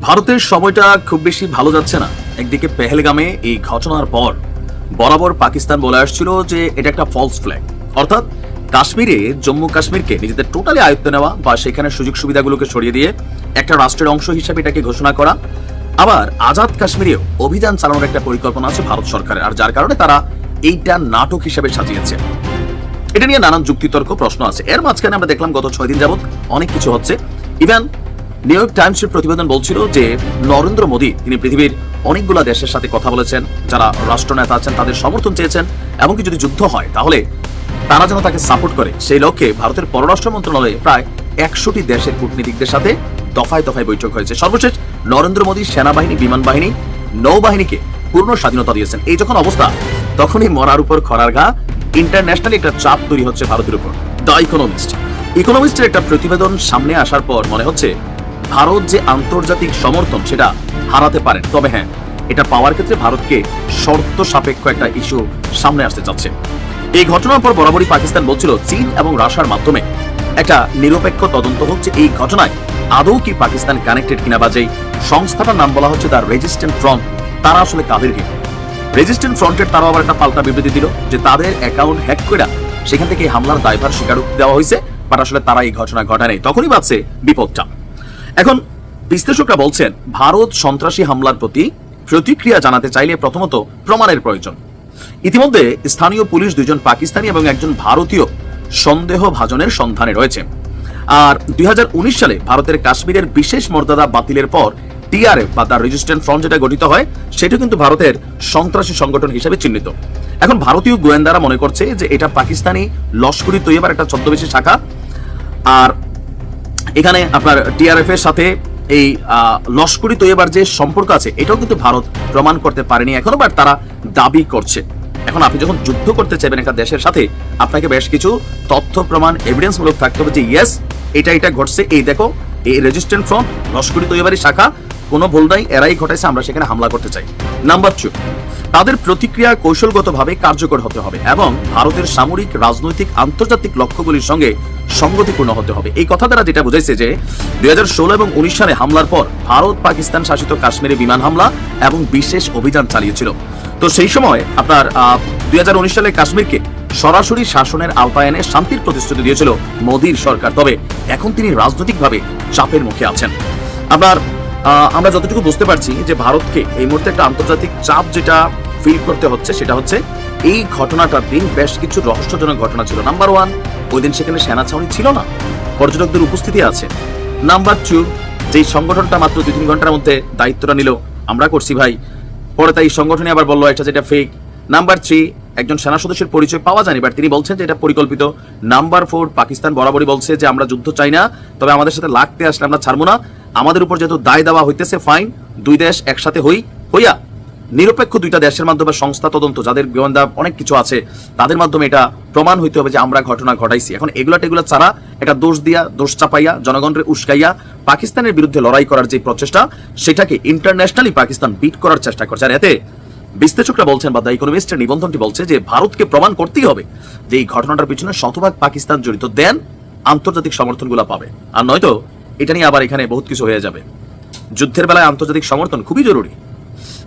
ভারতের সময়টা খুব বেশি ভালো যাচ্ছে না। একদিকে পেহেলগামে এই ঘটনার পর বরাবর পাকিস্তান বলে আসছিল যে এটা একটা ফলস ফ্ল্যাগ অর্থাৎ কাশ্মীরে, জম্মু কাশ্মীরকে নিজেদের টোটালি আয়ত্তে নেওয়া বা সেখানে সুযোগ সুবিধাগুলোকে সরিয়ে দিয়ে একটা রাষ্ট্রের অংশ হিসেবে এটাকে ঘোষণা করা। আবার আজাদ কাশ্মীরেও অভিযান চালানোর একটা পরিকল্পনা আছে ভারত সরকারের, আর যার কারণে তারা এইটা নাটক হিসেবে সাজিয়েছে। এটা নিয়ে নানান যুক্তিতর্ক প্রশ্ন আছে। এর মাঝখানে আমরা দেখলাম গত ছয় দিন যাবত অনেক কিছু হচ্ছে। ইভেন নিউ ইয়র্ক টাইমসের প্রতিবেদন বলছিল যে, নরেন্দ্র মোদী, তিনি পৃথিবীর অনেকগুলো দেশের সাথে কথা বলেছেন, যারা রাষ্ট্রনেতা আছেন, তাদের সমর্থন চেয়েছেন, এমনকি যদি যুদ্ধ হয়, তাহলে তারা যেন তাকে সাপোর্ট করে। সেই লক্ষ্যে ভারতের পররাষ্ট্র মন্ত্রণালয়ে প্রায় একশোটি দেশের কূটনীতিকদের সাথে দফায় দফায় বৈঠক হয়েছে। সর্বশেষ, নরেন্দ্র মোদী সেনাবাহিনী, বিমান বাহিনী, নৌবাহিনীকে পূর্ণ স্বাধীনতা দিয়েছেন। এই যখন অবস্থা, তখনই মরার উপর খরার ঘা ইন্টারন্যাশনালি একটা চাপ তৈরি হচ্ছে ভারতের উপর। দ্য ইকোনমিস্ট ইকোনমিস্টের একটা প্রতিবেদন সামনে আসার পর মনে হচ্ছে ভারত যে আন্তর্জাতিক সমর্থন, সেটা হারাতে পারে তবে হ্যাঁ এটা পাওয়ার ক্ষেত্রে ভারতকে শর্ত সাপেক্ষ একটা ইস্যু সামনে আসতে চাচ্ছে। এই ঘটনার পর বরাবরই পাকিস্তান বলছিল, চীন এবং রাশিয়ার মাধ্যমে একটা নিরপেক্ষ তদন্ত হচ্ছে। এই ঘটনায় আদৌ কি পাকিস্তান কানেক্টেড কিনা বা যেই সংস্থাটার নাম বলা হচ্ছে দ্য রেজিস্ট্যান্ট ফ্রন্ট তারা আসলে কাদের কি রেজিস্ট্যান্ট ফ্রন্টের তারাও আবার একটা পাল্টা বিবৃতি দিল যে তাদের অ্যাকাউন্ট হ্যাক করে সেখান থেকে হামলার দায়ভার স্বীকার দেওয়া হয়েছে বাট আসলে তারা এই ঘটনা ঘটায় তখনই বাঁচছে বিপদটা। এখন বিশ্লেষকরা বলছেন, ভারত সন্ত্রাসী হামলার প্রতি প্রতিক্রিয়া জানাতে চাইলে প্রথমত প্রমাণের প্রয়োজন। ইতিমধ্যে স্থানীয় পুলিশ দুজন পাকিস্তানি এবং একজন ভারতীয় সন্দেহভাজনের সন্ধানে রয়েছে। আর দুই হাজার উনিশ সালে ভারতের কাশ্মীরের বিশেষ মর্যাদা বাতিলের পর টিআরএফ বা তার রেজিস্ট্যান্ট ফ্রন্ট যেটা গঠিত হয় সেটা কিন্তু ভারতের সন্ত্রাসী সংগঠন হিসেবে চিহ্নিত। এখন ভারতীয় গোয়েন্দারা মনে করছে যে এটা পাকিস্তানি লস্করি তৈবার একটা ছদ্মবেশী শাখা। আর এখানে আপনার টিআরএফ এর সাথে এই লস্করি তৈবার যে সম্পর্ক আছে, এটাও কিন্তু ভারত প্রমাণ করতে পারেনি এখনও বাট তারা দাবি করছে। এখন আপনি যখন যুদ্ধ করতে চাইবেন একটা দেশের সাথে, আপনাকে বেশ কিছু তথ্য, প্রমাণ এভিডেন্স মূলক থাকতে হবে যে ইয়েস এটা এটা ঘটছে। এই দেখো, এই রেজিস্ট্যান্ট ফ্রন্ট লস্করি তৈবারি শাখা, কোনো ভুল নাই, এরাই ঘটাইছে আমরা সেখানে হামলা করতে চাই। নাম্বার টু তাদের প্রতিক্রিয়া কৌশলগতভাবে কার্যকর হতে হবে, এবং ভারতের সামরিক, রাজনৈতিক, আন্তর্জাতিক লক্ষ্যগুলির সঙ্গে সঙ্গতিপূর্ণ হতে হবে। এই কথা দ্বারা যেটা বুঝাইছে যে, দুই হাজার ষোলো এবং উনিশ সালে হামলার পর ভারত পাকিস্তান শাসিত কাশ্মীরে বিমান হামলা এবং বিশেষ অভিযান চালিয়েছিল। তো সেই সময় আপনার দুই হাজার উনিশ সালে কাশ্মীরকে সরাসরি শাসনের আওতায় এনে শান্তির প্রতিশ্রুতি দিয়েছিল মোদীর সরকার। তবে এখন তিনি রাজনৈতিকভাবে চাপের মুখে আছেন। আপনার আমরা যতটুকু বুঝতে পারছি যে ভারতকে এই মুহূর্তে একটা আন্তর্জাতিক চাপ যেটা ফিল করতে হচ্ছে সেটা হচ্ছে, এই ঘটনাটার দিন বেশ কিছু রহস্যজনক ঘটনা ছিল। নাম্বার ওয়ান ওই দিন সেখানে সেনা ছাউনি ছিল না। পর্যটকদের উপস্থিতি আছে। নাম্বার টু যেই সংগঠনটা মাত্র দুই তিন ঘণ্টার মধ্যে দায়িত্বটা নিল, আমরা করছি ভাই। পরে তাই সংগঠনে আবার বলল, এটা যেটা ফেক নাম্বার থ্রি একজন সেনা সদস্যের পরিচয় পাওয়া যায়নি বাট তিনি বলছেন যে এটা পরিকল্পিত। নাম্বার ফোর পাকিস্তান বরাবরই বলছে যে আমরা যুদ্ধ চাই না, তবে আমাদের সাথে লাগতে আসলে আমরা ছাড়বো না। আমাদের উপর যেহেতু দায় দেওয়া হইতেছে ফাইন দুই দেশ একসাথে হই, হইয়া নিরপেক্ষ দুইটা দেশের মাধ্যমে সংস্থা তদন্ত, যাদের গোয়েন্দা অনেক কিছু আছে, তাদের মাধ্যমে এটা প্রমাণ হইতে হবে যে আমরা ঘটনা ঘটাইছি। এখন এগুলা টেগুলা ছাড়া এটা দোষ দিয়া, দোষ চাপাইয়া, জনগণের উস্কাইয়া পাকিস্তানের বিরুদ্ধে লড়াই করার যে প্রচেষ্টা, সেটাকে ইন্টারন্যাশনালি পাকিস্তান বিট করার চেষ্টা করছে। আর এতে বিশ্লেষকরা বলছেন বা দ্য ইকোনমিস্টের নিবন্ধনটি বলছে যে ভারতকে প্রমাণ করতেই হবে যে এই ঘটনাটার পিছনে শতভাগ পাকিস্তান জড়িত। দেন আন্তর্জাতিক সমর্থনগুলো পাবে। আর নয়তো এটা নিয়ে আবার এখানে বহুত কিছু হয়ে যাবে। যুদ্ধের বেলায় আন্তর্জাতিক সমর্থন খুবই জরুরি।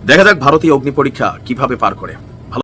দেখা যাক ভারতীয় অগ্নি পরীক্ষা কীভাবে পার করে।